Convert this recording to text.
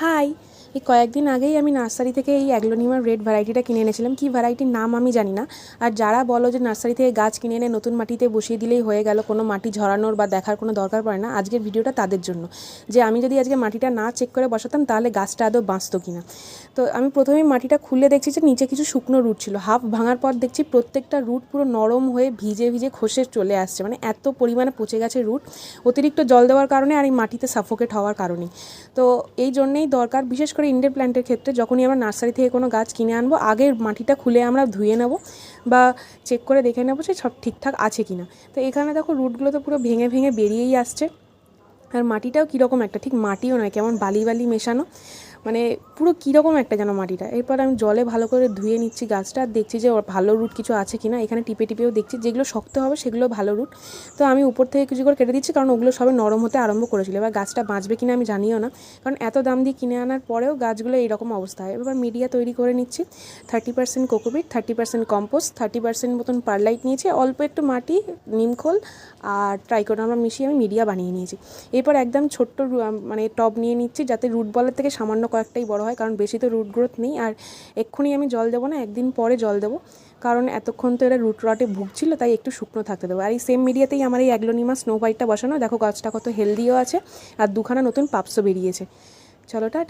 Hi. এই কয়েকদিন আগেই আমি নার্সারি থেকে এই অ্যাগ্লোনিমার রেড ভ্যারাইটিটা কিনে এনেছিলাম। কী ভ্যারাইটির নাম আমি জানি না। আর যারা বলো যে নার্সারি থেকে গাছ কিনে এনে নতুন মাটিতে বসিয়ে দিলেই হয়ে গেল কোনো মাটি ঝরানোর বা দেখার কোনো দরকার পড়ে না, আজকের ভিডিওটা তাদের জন্য। যে আমি যদি আজকে মাটিটা না চেক করে বসাতাম, তাহলে গাছটা আদৌ বাঁচতো কিনা। তো আমি প্রথমেই মাটিটা খুলে দেখছি যে নিচে কিছু শুকনো রুট ছিল। হাফ ভাঙার পর দেখছি প্রত্যেকটা রুট পুরো নরম হয়ে ভিজে ভিজে খসে চলে আসছে। মানে এত পরিমাণে পচে গেছে রুট। অতিরিক্ত জল দেওয়ার কারণে আর এই মাটিতে সাফোকেট হওয়ার কারণে তো এই জন্যেই দরকার, বিশেষ করে ইনডোর প্ল্যান্টের ক্ষেত্রে যখনই আমরা নার্সারি থেকে কোনো গাছ কিনে আনব, আগের মাটিটা খুলে আমরা ধুয়ে নেব বা চেক করে দেখে নেব যে সব ঠিকঠাক আছে কি না তো এখানে দেখো রুটগুলো তো পুরো ভেঙে ভেঙে বেরিয়েই আসছে। আর মাটিটাও কীরকম একটা, ঠিক মাটিও নয়, কেমন বালি বালি মেশানো। মানে পুরো কীরকম একটা যেন মাটিটা। এরপর আমি জলে ভালো করে ধুয়ে নিচ্ছি গাছটা আর দেখছি যে ভালো রুট কিছু আছে কি না এখানে টিপে টিপেও দেখছি যেগুলো শক্ত হবে সেগুলো ভালো রুট। তো আমি উপর থেকে কিছু করে কেটে দিচ্ছি কারণ ওগুলো সবে নরম হতে আরম্ভ করেছিল। এবার গাছটা বাঁচবে কিনা আমি জানিও না। কারণ এত দাম দিয়ে কিনে আনার পরেও গাছগুলো এইরকম অবস্থা। হয় এবার মিডিয়া তৈরি করে নিচ্ছি। Thirty percent cocopeat thirty percent compost thirty percent মতন পারলাইট নিয়েছি। অল্প একটু মাটি নিমখোল আর ট্রাইকোডার্মা মিশিয়ে আমি মিডিয়া বানিয়ে নিয়েছি। এরপর একদম ছোট্ট মানে টব নিয়ে নিচ্ছি যাতে রুট বলের থেকে সামান্য কয়েকটাই বড় হয়, কারণ বেশি তো রুট গ্রোথ নেই। আর এক্ষুনি আমি জল দেবো না, একদিন পরে জল দেবো। কারণ এতক্ষণ তো এরা রুট রটে ভুগছিল, তাই একটু শুকনো থাকতে দেবো। আর এই সেম মিডিয়াতেই আমার এই অ্যাগ্লোনিমা স্নো হোয়াইটটা বসানো। দেখো গাছটা কত হেলদিও আছে, আর দুখানা নতুন পাপসও বেরিয়েছে। চলো, টাটা।